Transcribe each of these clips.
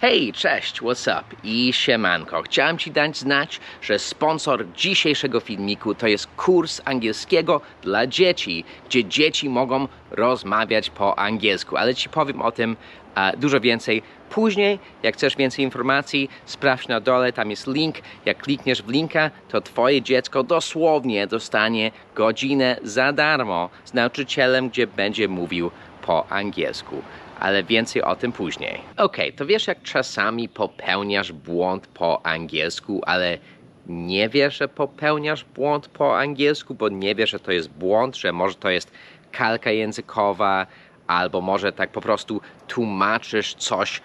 Hej, cześć, what's up i siemanko. Chciałem Ci dać znać, że sponsor dzisiejszego filmiku to jest kurs angielskiego dla dzieci, gdzie dzieci mogą rozmawiać po angielsku, ale Ci powiem o tym e, dużo więcej później. Jak chcesz więcej informacji, sprawdź na dole, tam jest link. Jak klikniesz w linka, to Twoje dziecko dosłownie dostanie godzinę za darmo z nauczycielem, gdzie będzie mówił po angielsku ale więcej o tym później. Okej, to wiesz, jak czasami popełniasz błąd po angielsku, ale nie wiesz, że popełniasz błąd po angielsku, bo nie wiesz, że to jest błąd, że może to jest kalka językowa, albo może tak po prostu tłumaczysz coś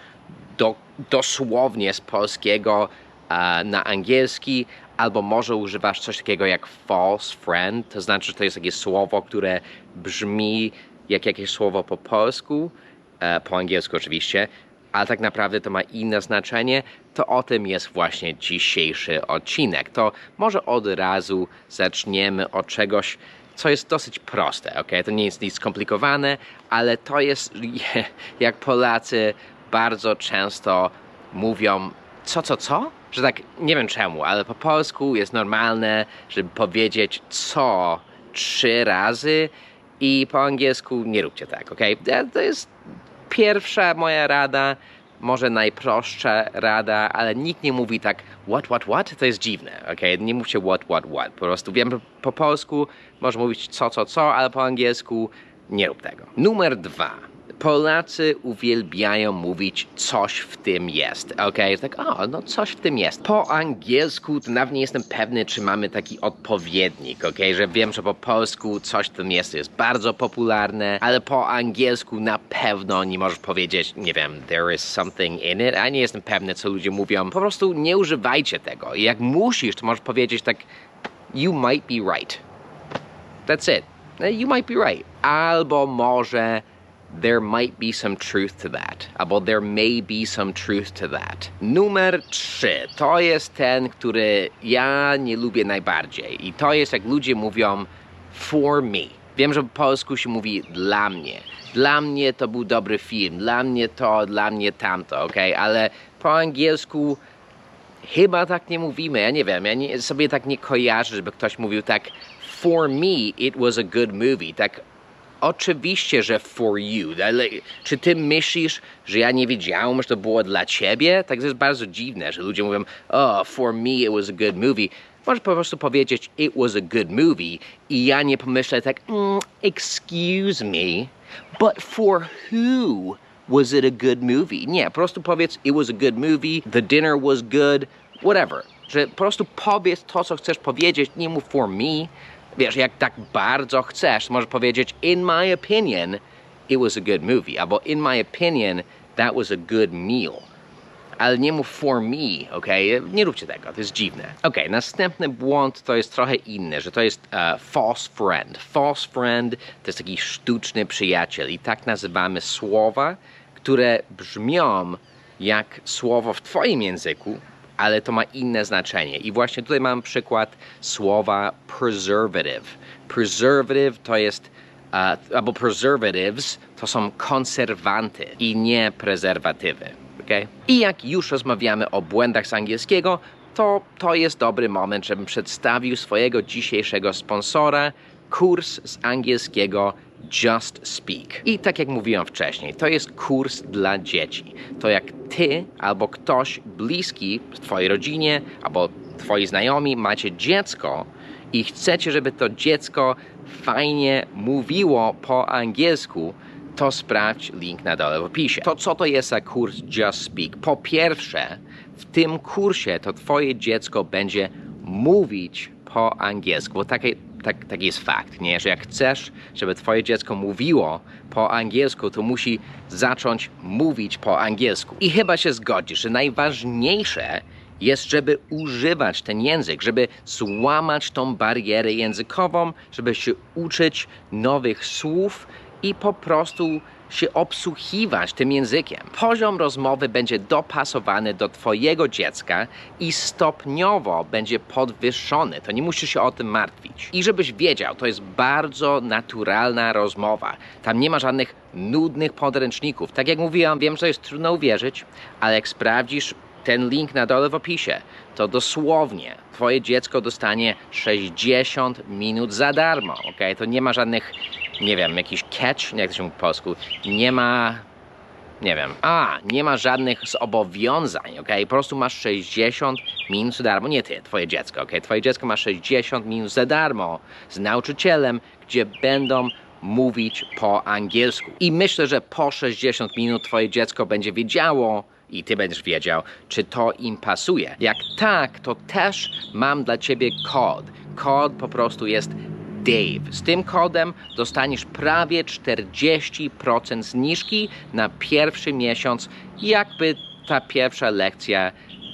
do, dosłownie z polskiego e, na angielski, albo może używasz coś takiego jak false friend, to znaczy, że to jest takie słowo, które brzmi jak jakieś słowo po polsku, po angielsku oczywiście, ale tak naprawdę to ma inne znaczenie, to o tym jest właśnie dzisiejszy odcinek. To może od razu zaczniemy od czegoś, co jest dosyć proste, ok? To nie jest nic skomplikowane, ale to jest, jak Polacy bardzo często mówią, co, co, co? Że tak, nie wiem czemu, ale po polsku jest normalne, żeby powiedzieć co trzy razy i po angielsku nie róbcie tak, ok? To jest pierwsza moja rada, może najprostsza rada, ale nikt nie mówi tak what, what, what, to jest dziwne, ok? Nie mówcie what, what, what. Po prostu wiem, po polsku można mówić co, co, co, ale po angielsku nie rób tego. Numer dwa. Polacy uwielbiają mówić coś w tym jest, ok? Tak, o, no coś w tym jest. Po angielsku to nawet nie jestem pewny, czy mamy taki odpowiednik, ok? Że wiem, że po polsku coś w tym jest, jest bardzo popularne, ale po angielsku na pewno nie możesz powiedzieć, nie wiem, there is something in it, a nie jestem pewny, co ludzie mówią. Po prostu nie używajcie tego. Jak musisz, to możesz powiedzieć tak, you might be right. That's it. You might be right. Albo może there might be some truth to that, albo there may be some truth to that. Numer 3 to jest ten, który ja nie lubię najbardziej i to jest jak ludzie mówią for me. Wiem, że po polsku się mówi dla mnie. Dla mnie to był dobry film, dla mnie to, dla mnie tamto, ok? Ale po angielsku chyba tak nie mówimy. Ja nie wiem, ja nie, sobie tak nie kojarzę, żeby ktoś mówił tak for me it was a good movie. Tak Oczywiście, że for you, ale czy ty myślisz, że ja nie wiedziałem, że to było dla ciebie? Tak to jest bardzo dziwne, że ludzie mówią, oh, for me it was a good movie. Możesz po prostu powiedzieć, it was a good movie i ja nie pomyślę tak, mm, excuse me, but for who was it a good movie? Nie, po prostu powiedz, it was a good movie, the dinner was good, whatever. Że po prostu powiedz to, co chcesz powiedzieć, nie mów for me, wiesz, jak tak bardzo chcesz, możesz powiedzieć, in my opinion, it was a good movie, albo in my opinion, that was a good meal. Ale nie mów for me, ok? Nie róbcie tego, to jest dziwne. Ok, następny błąd to jest trochę inny, że to jest uh, false friend. False friend to jest taki sztuczny przyjaciel i tak nazywamy słowa, które brzmią jak słowo w twoim języku, ale to ma inne znaczenie. I właśnie tutaj mam przykład słowa preservative. Preservative to jest, uh, albo preservatives to są konserwanty i nie prezerwatywy. Okay? I jak już rozmawiamy o błędach z angielskiego, to to jest dobry moment, żebym przedstawił swojego dzisiejszego sponsora, kurs z angielskiego Just Speak. I tak jak mówiłem wcześniej, to jest kurs dla dzieci. To jak ty albo ktoś bliski w twojej rodzinie albo twoi znajomi macie dziecko i chcecie, żeby to dziecko fajnie mówiło po angielsku, to sprawdź link na dole w opisie. To co to jest za kurs Just Speak? Po pierwsze, w tym kursie to twoje dziecko będzie mówić po angielsku, bo takie, tak, taki jest fakt, nie? że jak chcesz, żeby twoje dziecko mówiło po angielsku, to musi zacząć mówić po angielsku. I chyba się zgodzisz, że najważniejsze jest, żeby używać ten język, żeby złamać tą barierę językową, żeby się uczyć nowych słów i po prostu się obsługiwać tym językiem. Poziom rozmowy będzie dopasowany do Twojego dziecka i stopniowo będzie podwyższony. To nie musisz się o tym martwić. I żebyś wiedział, to jest bardzo naturalna rozmowa. Tam nie ma żadnych nudnych podręczników. Tak jak mówiłam, wiem, że jest trudno uwierzyć, ale jak sprawdzisz ten link na dole w opisie, to dosłownie Twoje dziecko dostanie 60 minut za darmo, ok? To nie ma żadnych, nie wiem, jakiś catch, jak to się mówi po polsku, nie ma, nie wiem, a, nie ma żadnych zobowiązań, ok? Po prostu masz 60 minut za darmo, nie ty, twoje dziecko, ok? Twoje dziecko ma 60 minut za darmo z nauczycielem, gdzie będą mówić po angielsku. I myślę, że po 60 minut twoje dziecko będzie wiedziało, i ty będziesz wiedział, czy to im pasuje. Jak tak, to też mam dla ciebie kod. Kod po prostu jest Dave. Z tym kodem dostaniesz prawie 40% zniżki na pierwszy miesiąc, jakby ta pierwsza lekcja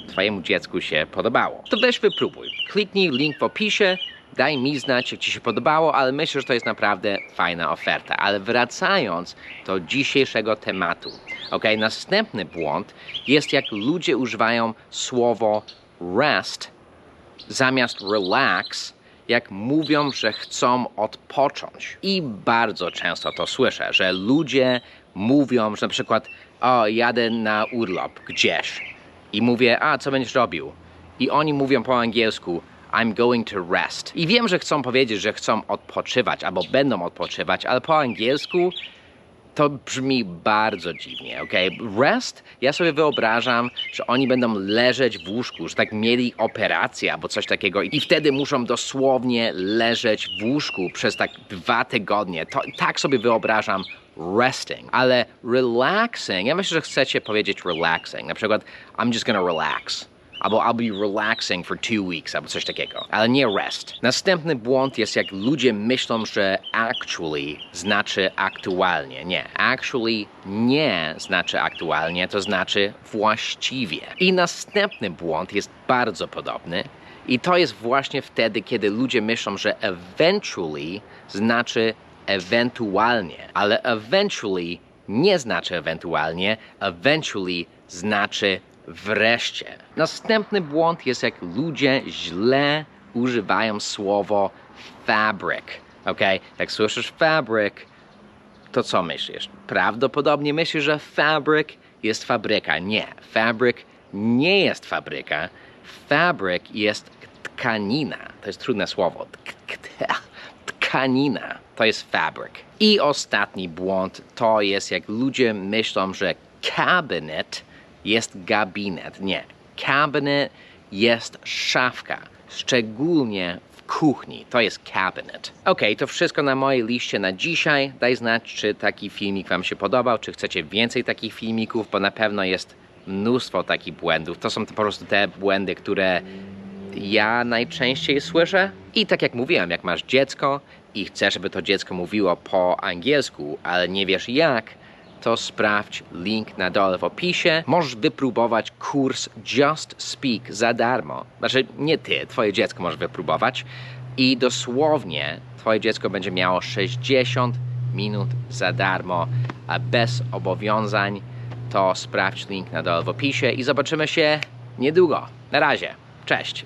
Twojemu dziecku się podobało. To weź wypróbuj. Kliknij link w opisie, daj mi znać, jak Ci się podobało, ale myślę, że to jest naprawdę fajna oferta. Ale wracając do dzisiejszego tematu. Ok, następny błąd jest jak ludzie używają słowo rest zamiast relax, jak mówią, że chcą odpocząć. I bardzo często to słyszę, że ludzie mówią, że na przykład o, jadę na urlop gdzieś i mówię, a co będziesz robił? I oni mówią po angielsku, I'm going to rest. I wiem, że chcą powiedzieć, że chcą odpoczywać albo będą odpoczywać, ale po angielsku to brzmi bardzo dziwnie, ok? Rest, ja sobie wyobrażam, że oni będą leżeć w łóżku, że tak mieli operację albo coś takiego i wtedy muszą dosłownie leżeć w łóżku przez tak dwa tygodnie. To, tak sobie wyobrażam resting, ale relaxing, ja myślę, że chcecie powiedzieć relaxing, na przykład I'm just gonna relax albo I'll be relaxing for two weeks, albo coś takiego, ale nie rest. Następny błąd jest jak ludzie myślą, że actually znaczy aktualnie. Nie, actually nie znaczy aktualnie, to znaczy właściwie. I następny błąd jest bardzo podobny. I to jest właśnie wtedy, kiedy ludzie myślą, że eventually znaczy ewentualnie, ale eventually nie znaczy ewentualnie, eventually znaczy wreszcie. Następny błąd jest jak ludzie źle używają słowo fabric. Ok? Jak słyszysz fabric, to co myślisz? Prawdopodobnie myślisz, że fabric jest fabryka. Nie, fabric nie jest fabryka. Fabric jest tkanina. To jest trudne słowo. Tkanina to jest fabric. I ostatni błąd to jest jak ludzie myślą, że cabinet jest gabinet. Nie. Cabinet jest szafka. Szczególnie w kuchni. To jest cabinet. Ok, to wszystko na mojej liście na dzisiaj. Daj znać, czy taki filmik Wam się podobał, czy chcecie więcej takich filmików, bo na pewno jest mnóstwo takich błędów. To są po prostu te błędy, które ja najczęściej słyszę. I tak jak mówiłem, jak masz dziecko i chcesz, żeby to dziecko mówiło po angielsku, ale nie wiesz jak, to sprawdź link na dole w opisie. Możesz wypróbować kurs Just Speak za darmo. Znaczy, nie ty, twoje dziecko może wypróbować. I dosłownie twoje dziecko będzie miało 60 minut za darmo, a bez obowiązań. To sprawdź link na dole w opisie i zobaczymy się niedługo. Na razie. Cześć.